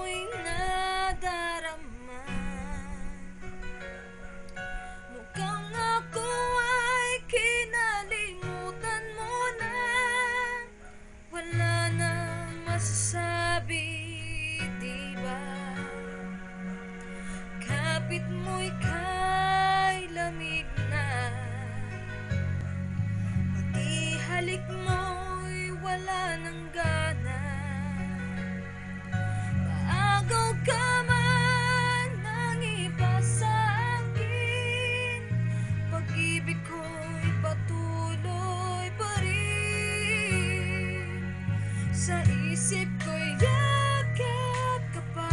mo'y nadarama. Mukhang ako ay kinalimutan mo na. Wala na masasabi, di ba? Kapit mo'y kay lamig na. Pati halik mo'y wala ng gana. Sa isip ko'y yakap ka pa.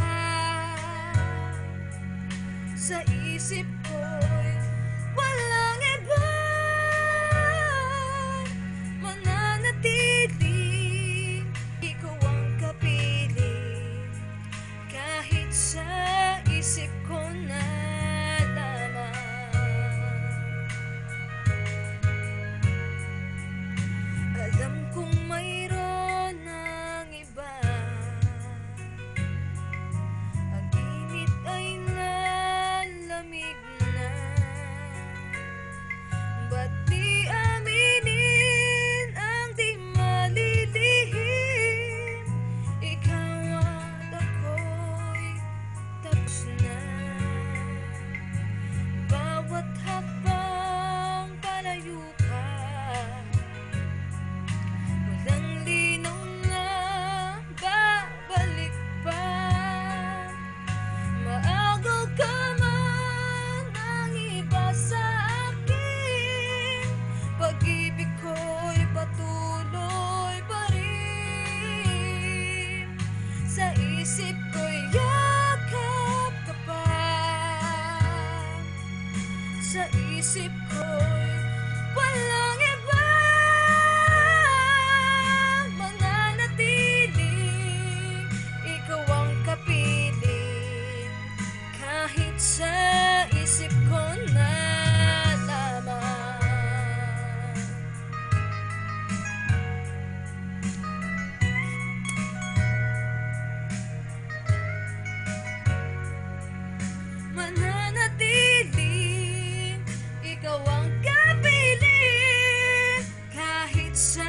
Sa isip ko'y isip yakap ka pa. Sa isip ko'y walang Say